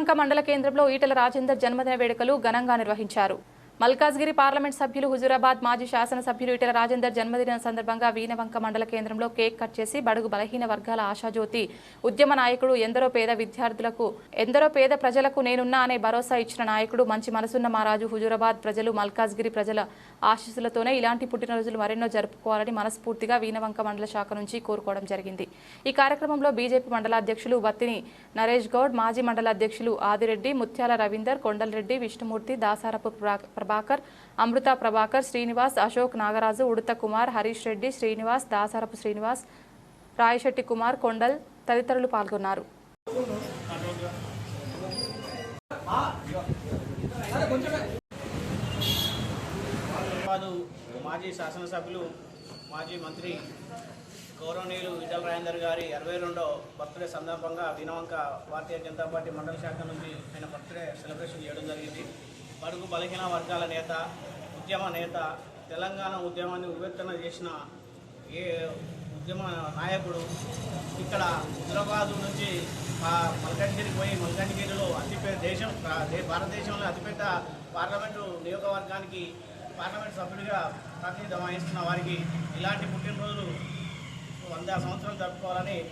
వీనవంక మండల కేంద్రంలో ఈటల రాజేందర్ జన్మదిన వేడుకలు ఘనంగా నిర్వహించారు. మల్కాజ్గిరి పార్లమెంట్ సభ్యులు హుజూరాబాద్ మాజీ శాసనసభ్యులు ఇటల రాజేందర్ జన్మదిన సందర్భంగా వీనవంక మండల కేంద్రంలో కేక్ కట్ చేసి బడుగు బలహీన వర్గాల ఆశాజ్యోతి ఉద్యమ నాయకుడు ఎందరో పేద విద్యార్థులకు ఎందరో పేద ప్రజలకు నేనున్నా అనే భరోసా ఇచ్చిన నాయకుడు మంచి మనసున్న మహారాజు హుజూరాబాద్ ప్రజలు మల్కాజ్గిరి ప్రజల ఆశీస్సులతోనే ఇలాంటి పుట్టినరోజులు మరెన్నో జరుపుకోవాలని మనస్ఫూర్తిగా వీనవంక మండల శాఖ నుంచి కోరుకోవడం జరిగింది. ఈ కార్యక్రమంలో బీజేపీ మండల అధ్యక్షులు బత్తిని నరేష్ గౌడ్ మాజీ మండల అధ్యక్షులు ఆదిరెడ్డి ముత్యాల రవీందర్ కొండలరెడ్డి విష్ణుమూర్తి దాసారపు ప్రా- ప్రభాకర్ అమృత ప్రభాకర్ శ్రీనివాస్ అశోక్ నాగరాజు ఉడత కుమార్ హరీష్ రెడ్డి శ్రీనివాస్ దాసరపు శ్రీనివాస్ రాయశెట్టి కుమార్ కొండల్ తదితరులు పాల్గొన్నారు. మాజీ శాసనసభ్యులు మాజీ మంత్రి గౌరవనీయులు విఠల్ రాజేందర్ గారి అరవై రెండో బర్త్డే సందర్భంగా వినవంక భారతీయ జనతా పార్టీ మండల శాఖ నుంచి ఆయన బర్త్డే సెలబ్రేషన్ చేయడం జరిగింది. బడుగు బలహీన వర్గాల నేత ఉద్యమ నేత తెలంగాణ ఉద్యమాన్ని ఉవ్వెత్తన చేసిన ఏ ఉద్యమ నాయకుడు ఇక్కడ హైదరాబాదు నుంచి ఆ పోయి మల్కంటిగిరిలో అతిపెద్ద దేశం భారతదేశంలో అతిపెద్ద పార్లమెంటు నియోజకవర్గానికి పార్లమెంట్ సభ్యుడిగా ప్రాతినిధ్యం వహిస్తున్న వారికి ఇలాంటి పుట్టినరోజులు వంద సంవత్సరాలు జరుపుకోవాలని